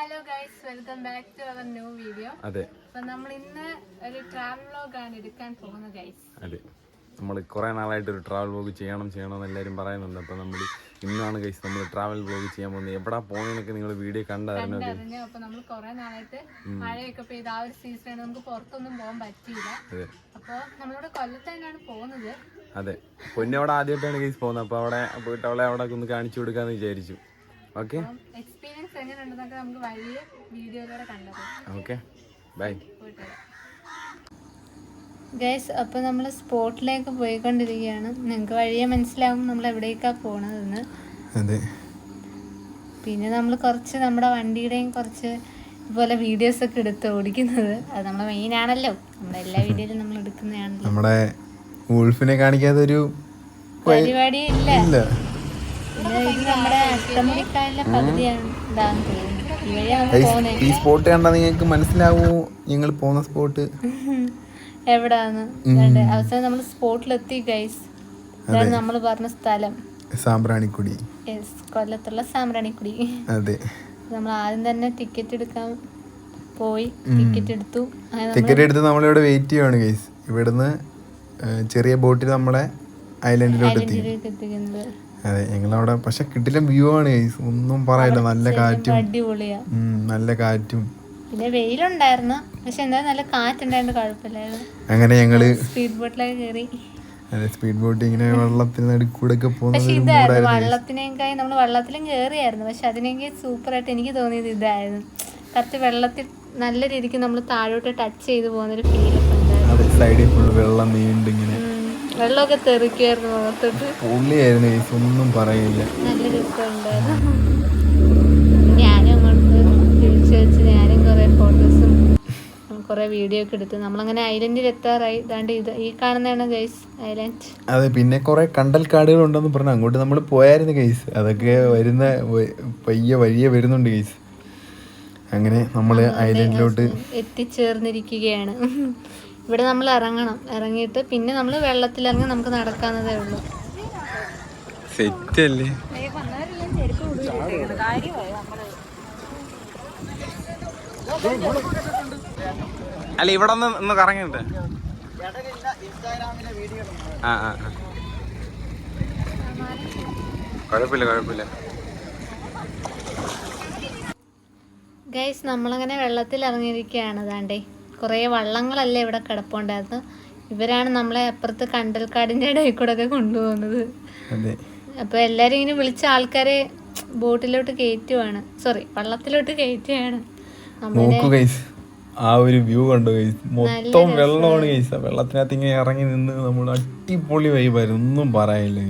Hello guys welcome back to our new video അതെ. അപ്പൊ നമ്മൾ ഇന്ന് ഒരു ട്രാവൽ വ്ലോഗ് ആണ് എടുക്കാൻ പോകുന്നത് ഗൈസ് അതെ. നമ്മൾ കുറേ നാളായിട്ട് ഒരു ട്രാവൽ വ്ലോഗ് ചെയ്യണം ചെയ്യണം എന്ന് എല്ലാവരും പറയുന്നുണ്ട്. അപ്പോൾ നമ്മൾ ഇന്നാണ് ഗൈസ് നമ്മൾ ട്രാവൽ വ്ലോഗ് ചെയ്യാൻ പോകുന്നത്. എവിടെ പോകുന്നതൊക്കെ നിങ്ങൾ വീഡിയോ കണ്ടായിരുന്നു അപ്പോൾ അപ്പൊ നമ്മൾ കുറേ നാളായിട്ട് മഴയൊക്കെ പെയ്ത് ആ ഒരു സീസൺ നമുക്ക് പുറത്തൊന്നും പോകാൻ പറ്റിയില്ല. അതെ. അപ്പൊ നമ്മളിവിടെ കൊല്ലത്ത് തന്നെയാണ് പോകുന്നത്. അതെ. പൊന്നവിടെ ആദ്യമായിട്ടാണ് ഗൈസ് പോകുന്നത്. അപ്പോൾ അവിടെ പോയിട്ട് അവളെ അവിടെ ഒന്ന് കാണിച്ചു കൊടുക്കാമെന്ന് വിചാരിച്ചു. ഓക്കെ. അപ്പം എക്സ്പീരിയൻസ് എങ്ങനെയുണ്ടെന്നൊക്കെ നമുക്ക് വലിയ വീഡിയോയിലൂടെ കണ്ടത്. ഓക്കെ. ബൈ. ഗൈസ് അപ്പോൾ നമ്മൾ സ്പോട്ടിലേക്ക് പോയിക്കൊണ്ടിരിക്കുകയാണ്. നിങ്ങൾക്ക് വഴിയെ മനസ്സിലാവും നമ്മൾ എവിടേക്കാണ് പോണതെന്ന്. അതെ. പിന്നെ നമ്മൾ കുറച്ച് നമ്മുടെ വണ്ടിയുടെയും കുറച്ച് ഇതുപോലെ വീഡിയോസ് ഒക്കെ എടുത്ത് ഓടിക്കുന്നത്. അത് നമ്മളെ മെയിൻ ആണല്ലോ. നമ്മുടെ എല്ലാ വീഡിയോയിലും നമ്മൾ എടുക്കുന്നതാണല്ലോ. നമ്മുടെ വുൾഫിനെ കാണിക്കാതെ ഒരു പരിപാടി ഇല്ല. നമ്മുടെ അഷ്ടമുടിക്കായലിലെ പകുതിയാണ് ഇതാന്ന് തോന്നുന്നു. ഈ സ്പോട്ട് കണ്ടാൽ നിങ്ങൾക്ക് മനസ്സിലാവൂ ഞങ്ങൾ പോകുന്ന സ്പോട്ട്. എവിടാന്ന്? അവസാനം നമ്മൾ സ്പോട്ടിലെത്തി ഗൈസ് നമ്മൾ പറഞ്ഞ സ്ഥലം. സാമ്പ്രാണിക്കുടി. കൊല്ലത്തുള്ള സാമ്പ്രാണിക്കുടി. അതെ. നമ്മൾ ആദ്യം തന്നെ ടിക്കറ്റ് എടുക്കാൻ പോയി ടിക്കറ്റ് എടുത്തു. ടിക്കറ്റ് എടുത്ത് നമ്മളിവിടെ വെയിറ്റ് ചെയ്യുവാണ് ഗൈസ് ഇവിടുന്ന് ചെറിയ ബോട്ടിൽ നമ്മളെ ഐലൻഡിലോട്ട് എത്തിക്കുന്നത്. അതെ ഞങ്ങളവിടെ പക്ഷെ കിട്ടില്ല വ്യൂ ആണ് ഒന്നും പറയില്ല നല്ല കാറ്റും. നല്ല കാറ്റും. പിന്നെ വെയിലുണ്ടായിരുന്നു പക്ഷെ എന്താ നല്ല കാറ്റുണ്ടായിരുന്നു കുഴപ്പമില്ലായിരുന്നു. അങ്ങനെ ഞങ്ങൾ സ്പീഡ് ബോട്ടിലൊക്കെ കയറി അതെ സ്പീഡ് ബോട്ട് ഇങ്ങനെ വെള്ളത്തിന് നടുക്കൂടെ ഒക്കെ പോകുന്നത് വള്ളത്തിനേക്കായി നമ്മൾ വള്ളത്തിലും കയറിയായിരുന്നു പക്ഷെ അതിനെങ്കിൽ സൂപ്പറായിട്ട് എനിക്ക് തോന്നിയത് ഇതായിരുന്നു. കറക്റ്റ് വെള്ളത്തിൽ നല്ല രീതിക്ക് നമ്മൾ താഴോട്ട് ടച്ച് ചെയ്ത് പോകുന്നൊരു ഒരു ഉണ്ടായിരുന്നു. അതെ സൈഡിൽ ഫുള്ള് വെള്ളം നീണ്ടിങ്ങനെ. വെള്ളമൊക്കെ തെറിക്കുമായിരുന്നു മുഖത്തോട്ട് പൊള്ളിയായിരുന്നു ഗൈസ് ഒന്നും പറയില്ല. നല്ല രസമുണ്ടായിരുന്നു. ഞാനും അങ്ങോട്ട് തിരിച്ചു വെച്ച് ഞാനും കുറേ ഫോട്ടോസും കുറേ വീഡിയോ ഒക്കെ എടുത്തു നമ്മളങ്ങനെ ഐലൻഡിൽ എത്താറായി. ഇതാണ്ട് ഇത് ഈ കാണുന്നതാണ് ഗൈസ് ഐലൻഡ് അതെ പിന്നെ കൊറേ കണ്ടൽ കാടുകൾ ഉണ്ടെന്ന് പറഞ്ഞു അങ്ങോട്ട് നമ്മൾ പോയായിരുന്നു കേസ് അതൊക്കെ വരുന്ന പയ്യ വഴിയെ വരുന്നുണ്ട് കേസ് അങ്ങനെ നമ്മൾ ഐലൻഡിലോട്ട് എത്തിച്ചേർന്നിരിക്കുകയാണ്. ഇവിടെ നമ്മൾ ഇറങ്ങണം. ഇറങ്ങിയിട്ട് പിന്നെ നമ്മൾ വെള്ളത്തിൽ ഇറങ്ങി നമുക്ക് നടക്കാവുന്നതേ ഉള്ളൂ. സെറ്റ് അല്ലേ അല്ല ഇവിടെ ഒന്ന് ഒന്ന് കറങ്ങിട്ട് ആ ആ. കുഴപ്പമില്ല കുഴപ്പമില്ല. ഗൈസ് നമ്മളങ്ങനെ വെള്ളത്തിൽ ഇറങ്ങിയിരിക്കുകയാണ് അതാണ്ടേ കുറേ വള്ളങ്ങളല്ലേ ഇവിടെ കിടപ്പുണ്ടായിരുന്നു ഇവരാണ് നമ്മളെ അപ്പുറത്ത് കണ്ടൽക്കാടിന്റെ ഇടയിൽ കൂടെ ഒക്കെ കൊണ്ടുപോകുന്നത് അപ്പോൾ എല്ലാവരും ഇങ്ങനെ വിളിച്ച ആൾക്കാരെ ബോട്ടിലോട്ട് കയറ്റുവാണ്. സോറി വള്ളത്തിലോട്ട് കയറ്റുകയാണ്. ആ ഒരു വ്യൂ കണ്ടു മൊത്തം വെള്ളമാണ് വെള്ളത്തിനകത്ത് ഇങ്ങനെ ഇറങ്ങി നിന്ന് നമ്മൾ അടിപൊളി വൈബായിരുന്നു ഒന്നും പറയാനില്ല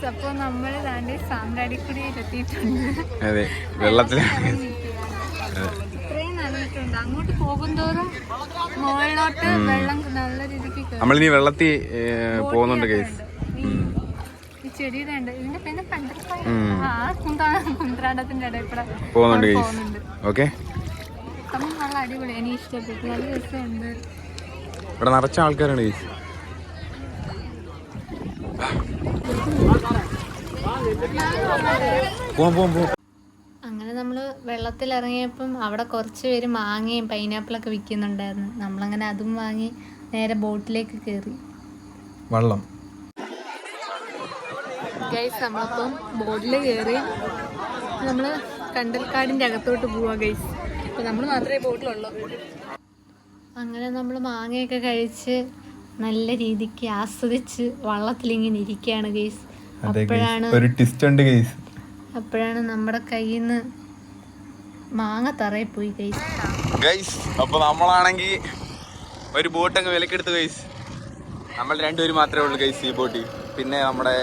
ഗൈസ് ഗൈസ് അപ്പോൾ നമ്മൾ താണ്ടി സാമ്രാടിക്കുടിയിൽ എത്തിയിട്ടുണ്ട് അതെ വെള്ളത്തിൽ അങ്ങോട്ട് പോകുന്തോറും മുകളിലോട്ട് വെള്ളം നല്ല രീതിക്ക്. നമ്മളിനി വെള്ളത്തിൽ പോകുന്നുണ്ട് ചെടിയുടെ ഉണ്ട്. ഇതിന്റെ പിന്നെ പണ്ടത്തെ ആ ഇടയിൽ കൂടെ പോകുന്നുണ്ട് പോകുന്നുണ്ട്. ഓക്കെ സംഭവം നല്ല അടിപൊളി. എനിക്ക് ഇഷ്ടപ്പെട്ടു. നല്ല രസമുണ്ട്. ഇവിടെ നിറച്ച ആൾക്കാരാണ് കേസ് പോവാം പോവാം പോവാം അങ്ങനെ നമ്മൾ വെള്ളത്തിൽ ഇറങ്ങിയപ്പം അവിടെ കുറച്ച് പേര് മാങ്ങയും പൈനാപ്പിളൊക്കെ വിൽക്കുന്നുണ്ടായിരുന്നു. നമ്മളങ്ങനെ അതും വാങ്ങി നേരെ ബോട്ടിലേക്ക് കയറി. വെള്ളം. ഗൈസ് നമ്മളിപ്പം ബോട്ടിൽ കയറി. നമ്മൾ കണ്ടൽക്കാടിന്റെ അകത്തോട്ട് പോവാ ഗൈസ് അപ്പോൾ നമ്മൾ മാത്രമേ ബോട്ടിലുള്ളൂ. അങ്ങനെ നമ്മൾ മാങ്ങയൊക്കെ കഴിച്ച് നല്ല രീതിക്ക് ആസ്വദിച്ച് വള്ളത്തിലിങ്ങനെ ഇരിക്കുകയാണ് ഗെയ്സ് അപ്പോഴാണ് ഒരു ട്വിസ്റ്റ് ഉണ്ട് ഗെയ്സ് അപ്പോഴാണ് നമ്മുടെ കയ്യിൽ നിന്ന് മാങ്ങ തറയിൽ പോയി ഗെയ്സ് ഗൈസ് അപ്പൊ നമ്മളാണെങ്കിൽ ഒരു ബോട്ട് അങ്ങ് വിലക്കെടുത്ത് ഗൈസ് നമ്മൾ രണ്ടുപേരും മാത്രമേ ഉള്ളൂ ഗൈസ് ഈ ബോട്ടിൽ പിന്നെ നമ്മുടെ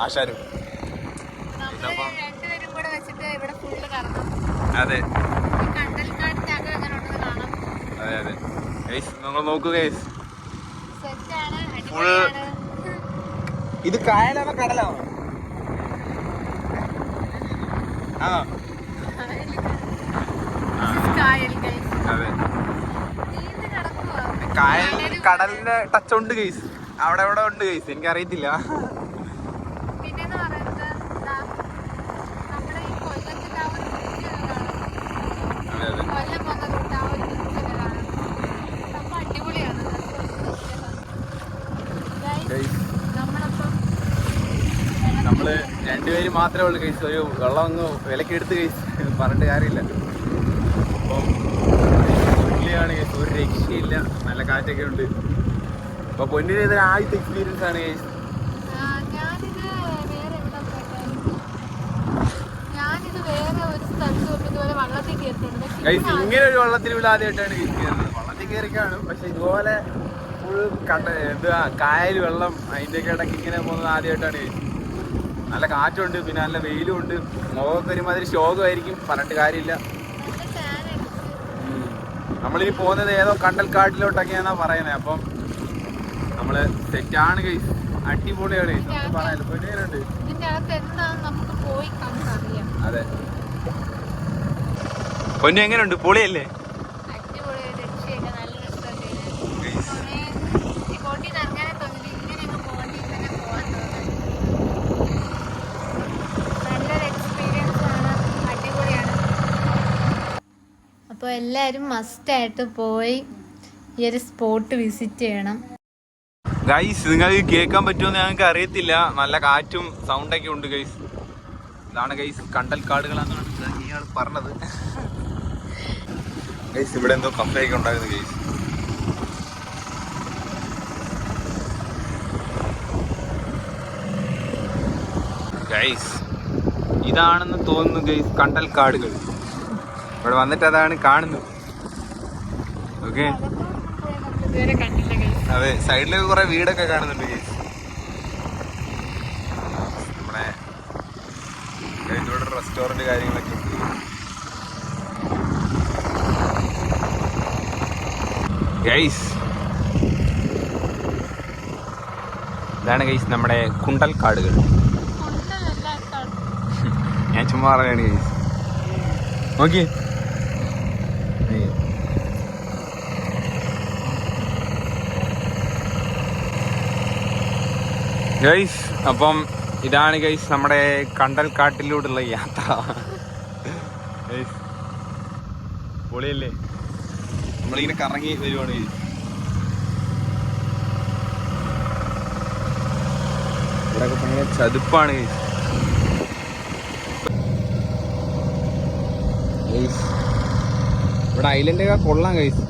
ആശാരും അതെ. അതെ അതെ. ഗൈസ് നിങ്ങൾ നോക്കൂ ഗൈസ് ഇത് കായലാണോ കടലാണോ? ആ. കായൽ അതെ. കടലിന്റെ ടച്ച് ഉണ്ട് ഗൈസ് അവിടെ അവിടെ ഉണ്ട് ഗൈസ് എനിക്കറിയത്തില്ല. രണ്ടുപേര് മാത്രമേ ഉള്ളൂ കഴിച്ചു ഒരു വെള്ളം ഒന്ന് വിലക്ക് എടുത്ത് കഴിച്ചു പറഞ്ഞിട്ട് കാര്യമില്ല. അപ്പം ഉള്ളിയാണ് കഴിച്ചു ഒരു രക്ഷയില്ല. നല്ല കാറ്റൊക്കെ ഉണ്ട്. അപ്പൊ പൊന്നിന് ഇതൊരു ആദ്യത്തെ എക്സ്പീരിയൻസ് ആണ് കഴിച്ചു ഇങ്ങനെ ഒരു വള്ളത്തിൽ വിടാതെയായിട്ടാണ് കയറുന്നത്. വള്ളത്തിൽ കയറി കാണും. പക്ഷെ ഇതുപോലെ ഫുൾ കണ്ട എന്താ കായൽ വെള്ളം അതിന്റെയൊക്കെ ഇടയ്ക്ക് ഇങ്ങനെ പോകുന്നത് ആദ്യമായിട്ടാണ് കേസ് നല്ല കാറ്റുണ്ട് പിന്നെ നല്ല വെയിലും ഉണ്ട് മുഖമൊക്കെ ഒരുമാതിരി ശോകമായിരിക്കും. പറഞ്ഞിട്ട് കാര്യമില്ല. നമ്മളിനി പോകുന്നത് ഏതോ കണ്ടൽക്കാട്ടിലോട്ടൊക്കെയാന്നാ പറയുന്നത് അപ്പം നമ്മൾ തെറ്റാണ് കേസ് അടിപൊളിയാണ്. കേസ് കണ്ടറിയാം. അതെ. പൊന്നു എങ്ങനെയുണ്ട് പൊളിയല്ലേ അടിപൊളി രക്ഷയില്ല നല്ല രസമല്ലേ ഈ ബോട്ടിൽ നിന്ന് ഇറങ്ങാനെ തോന്നില്ല ഇങ്ങനെ അങ്ങ് ബോട്ടിൽ തന്നെ പോകാൻ തോന്നുന്നു നല്ലൊരു എക്സ്പീരിയൻസ് ആണ് അടിപൊളിയാണ് അപ്പോൾ എല്ലാവരും മസ്റ്റായിട്ട് പോയി ഈ ഒരു സ്പോട്ട് വിസിറ്റ് ചെയ്യണം. ഗൈസ് നിങ്ങൾ കേൾക്കാൻ പറ്റുമെന്ന് ഞങ്ങൾക്ക് അറിയത്തില്ല. നല്ല കാറ്റും സൗണ്ടൊക്കെ ഉണ്ട് ഗൈസ് ഇതാണ് ഗൈസ് കണ്ടൽക്കാടുകളാണെന്നാണ് ഇയാൾ പറഞ്ഞത്. ഗൈസ് ഇവിടെ എന്തോ കഫയൊക്കെ ഉണ്ടായിരുന്നു ഗൈസ് ഗൈസ് ഇതാണെന്ന് തോന്നുന്നു ഗൈസ് കണ്ടൽക്കാടുകൾ ഇവിടെ വന്നിട്ട് അതാണ് കാണുന്നത്. ഓക്കെ. അതെ സൈഡിൽ കുറെ വീടൊക്കെ കാണുന്നുണ്ട് ഇവിടെ റെസ്റ്റോറന്റ് കാര്യങ്ങളൊക്കെ ഉണ്ട്. ഗൈസ് ഇതാണ് ഗൈസ് നമ്മുടെ കുണ്ടൽ കാടുകൾ. ഞാൻ ചുമ്മാ പറയാണ് ഗൈസ് നോക്കിയേ ഗൈസ് അപ്പം ഇതാണ് ഗൈസ് നമ്മുടെ കണ്ടൽക്കാട്ടിലൂടെയുള്ള യാത്ര. ഗൈസ് പൊളിയല്ലേ? നമ്മളിങ്ങനെ കറങ്ങി വരുവാണ്. ഗൈസ് ഇവിടെയൊക്കെ ഭയങ്കര ചതുപ്പാണ്. ഗൈസ് ഗൈസ് ഇവിടെ ഐലൻഡൊക്കെ കൊള്ളാം ഗൈസ്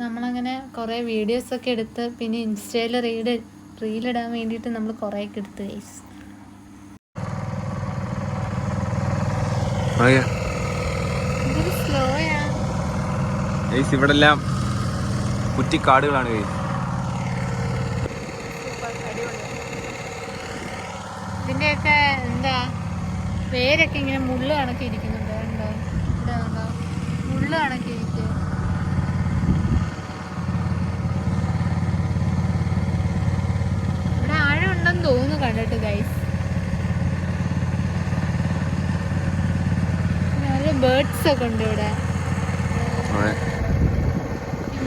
നമ്മളങ്ങനെ കുറേ വീഡിയോസ് ഒക്കെ എടുത്ത് പിന്നെ ഇൻസ്റ്റയിൽ റീഡ് റീലിടാൻ വേണ്ടിയിട്ട് നമ്മൾ കുറേ ഒക്കെ എടുത്ത് ഗൈസ് ഇതൊരു സ്ലോയാ ഗൈസ് ഇവിടെ എല്ലാം കുറ്റിക്കാടുകളാണ് ഗൈസ് ഇതിന്റെയൊക്കെ എന്താ പേരൊക്കെ ഇങ്ങനെ മുള്ള് കണക്കി ഇരിക്കുന്നുണ്ട്. കണ്ടോ? ഇവിടെ കണ്ടോ? മുള്ള് കണക്കി ഇരിക്കുക ഇവിടെ ആഴം ഉണ്ടെന്ന് തോന്നുന്നു കണ്ടിട്ട് ഗൈസ് നല്ല ബേർഡ്സ് ഒക്കെ ഉണ്ട് ഇവിടെ.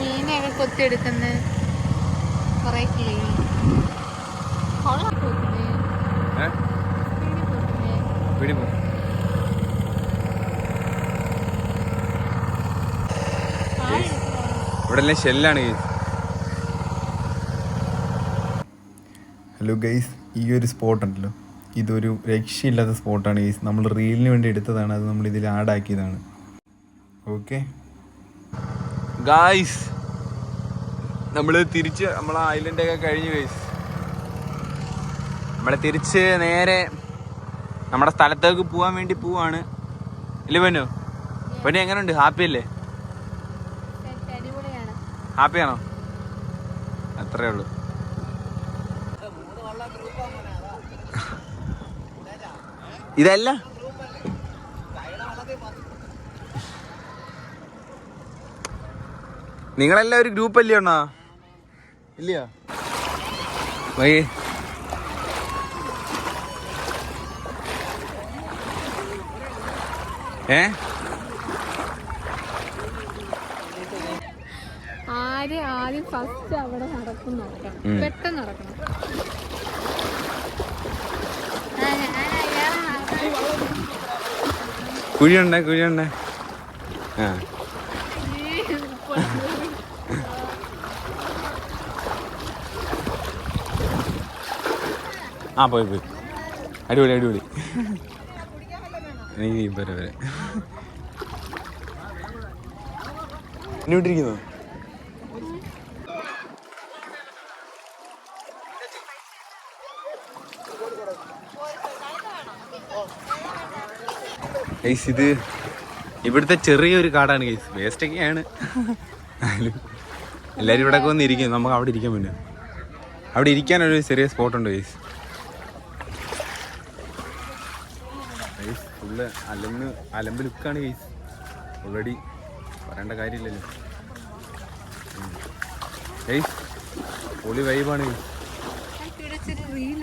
ഈ മീനെയൊക്കെ കൊത്തിയെടുക്കുന്ന. കുറേ കിളി. ഇവിടെ എല്ലാം ഷെല്ലാണ് ഗൈസ് ഹലോ ഗൈസ് ഈ ഒരു സ്പോട്ട് ഉണ്ടല്ലോ. ഇതൊരു രക്ഷയില്ലാത്ത സ്പോട്ടാണ് ഗൈസ് നമ്മൾ റീലിന് വേണ്ടി എടുത്തതാണ്. അത് നമ്മൾ ഇതിൽ ആഡ് ആക്കിയതാണ്. ഓക്കെ ഗായ്സ് നമ്മൾ തിരിച്ച് നമ്മളെ ഐലൻഡൊക്കെ കഴിഞ്ഞു ഗൈസ് നമ്മളെ തിരിച്ച് നേരെ നമ്മുടെ സ്ഥലത്തേക്ക് പോകാൻ വേണ്ടി പോവാണ്. ഇല്ല പൊന്നു? പൊന്നു എങ്ങനെയുണ്ട് ഹാപ്പി അല്ലേ? ഹാപ്പി ആണോ? അത്രേ ഉള്ളൂ. ഇതല്ല? നിങ്ങളെല്ലാം ഒരു ഗ്രൂപ്പ് അല്ലേ അണ്ണാ? ഇല്ലയോ വൈ. ഏ? ആര് ആദ്യം ഫസ്റ്റ് അവിടെ നടക്കും പെട്ടെന്ന് നടക്കണം. കുഴിയുണ്ടേ കുഴിയുണ്ടേ? ആ. ആ പോയി പോയി. അടിപൊളി അടിപൊളി. നീ വരെ വരെ. എന്നെ വിട്ടിരിക്കുന്നോ ഗൈസ് ഇത് ഇവിടുത്തെ ചെറിയൊരു കാടാണ് ഗൈസ് വേസ്റ്റ് ഒക്കെയാണ്. എന്നാലും എല്ലാവരും ഇവിടെ വന്ന് ഇരിക്കും നമുക്ക് അവിടെ ഇരിക്കാൻ പറ്റും അവിടെ ഇരിക്കാനൊരു ചെറിയ സ്പോട്ടുണ്ട് ഗൈസ് ഗൈസ് ഫുള്ള് അലമ്പ് അലമ്പ് ലുക്കാണ് ഗൈസ് ഓൾറെഡി പറയേണ്ട കാര്യമില്ലല്ലോ. ഗൈസ് പൊളി വൈബാണ് റീൽ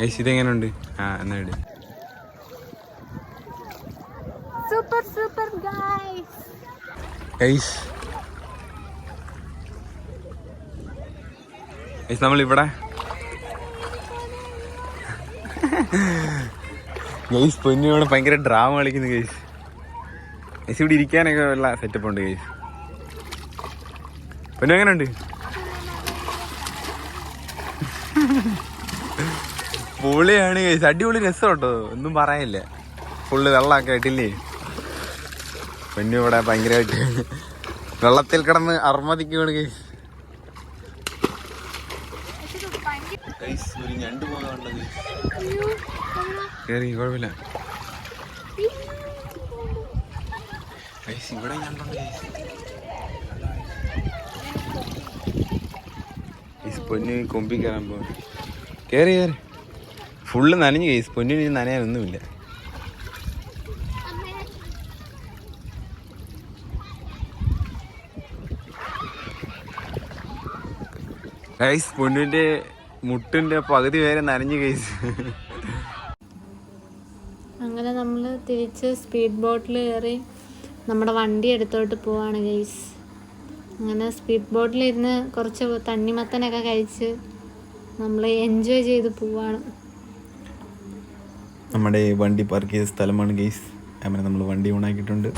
ഗൈസ് ഇതെങ്ങനെയുണ്ട് ആ എന്നാ ഇട്. Super super guys guys guys നമ്മളിവിടെ ഗൈസ് പൊന്നിയോടെ ഭയങ്കര ഡ്രാമ കളിക്കുന്നു ഗൈസ്. ഗൈസ് ഇവിടെ ഇരിക്കാനൊക്കെ ഉള്ള സെറ്റപ്പ് ഉണ്ട് ഗൈസ്. പൊന്നു എങ്ങനെ ഉണ്ട് പൊളിയാണ് ഗൈസ്. അടിപൊളി രസം കേട്ടോ ഒന്നും പറയാനില്ല. ഫുള്ള് വെള്ളമൊക്കെ ആയിട്ടില്ലേ? പൊന്നു ഇവിടെ ഭയങ്കരമായിട്ട് വെള്ളത്തിൽ കിടന്ന് അർമ്മതിക്കുകയാണ് ഗൈസ് ഗൈസ് ഒരു ഞണ്ട് കേറി കുഴപ്പമില്ല. ഇവിടെ ഞണ്ടുണ്ട് പൊന്നു കൊമ്പി കയറാൻ പോകും കയറി കയറി ഫുള്ള് നനഞ്ഞു കേസ് പൊന്നിന് ഇനി നനയാനൊന്നുമില്ല ഗൈസ് പൊന്നിന്റെ മുട്ടിന്റെ പകുതി വരെ നനഞ്ഞു കേസ്. അങ്ങനെ നമ്മൾ തിരിച്ച് സ്പീഡ് ബോട്ടിൽ കയറി നമ്മുടെ വണ്ടി എടുത്തോട്ട് പോവാണ് ഗൈസ്. അങ്ങനെ സ്പീഡ് ബോട്ടിലിരുന്ന് കുറച്ച് തണ്ണിമത്തനൊക്കെ കഴിച്ച് നമ്മൾ എൻജോയ് ചെയ്ത് പോവാണ്. നമ്മുടെ വണ്ടി പാർക്ക് ചെയ്ത സ്ഥലമാണ് ഗെയ്സ് അങ്ങനെ നമ്മൾ വണ്ടി ഓണാക്കിയിട്ടുണ്ട്.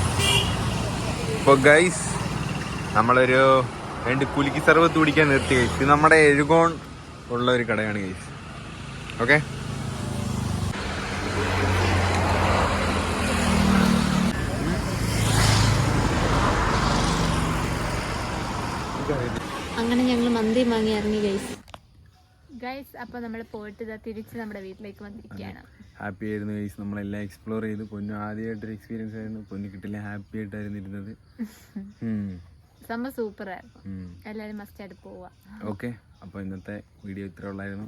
ഇപ്പോൾ ഗൈസ് നമ്മളൊരു രണ്ട് കുലുക്കി സർവത്ത് കുടിക്കാൻ നിർത്തി ഗൈസ്. ഇത് നമ്മുടെ എഴുകോൺ ഉള്ള ഒരു കടയാണ് ഗൈസ്. ഓക്കെ അങ്ങനെ ഞങ്ങൾ മന്തി വാങ്ങി ഇറങ്ങി ഗൈസ്. ഗൈസ് അപ്പോൾ നമ്മൾ പോയിട്ട് ഇതാ തിരിച്ച് നമ്മുടെ വീട്ടിലേക്ക് വന്നിരിക്കുകയാണ്. ഹാപ്പി ആയിരുന്നു ഗൈസ്. നമ്മളെല്ലാം എക്സ്പ്ലോർ ചെയ്ത്. പൊന്നു ആദ്യമായിട്ടൊരു എക്സ്പീരിയൻസ് ആയിരുന്നു. പൊന്നു കിട്ടില്ല ഹാപ്പി ആയിട്ടായിരുന്നു ഇരുന്നത്. സംഭവം സൂപ്പർ ആയിരുന്നു. എല്ലാവരും മസ്റ്റ് ആയിട്ട് പോവാ ഓക്കെ അപ്പോൾ ഇന്നത്തെ വീഡിയോ ഇത്ര ഉള്ളായിരുന്നു.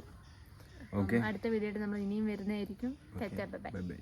ഓക്കെ അടുത്ത വീഡിയോ നമ്മൾ ഇനിയും വരുന്നതായിരിക്കും. Bye bye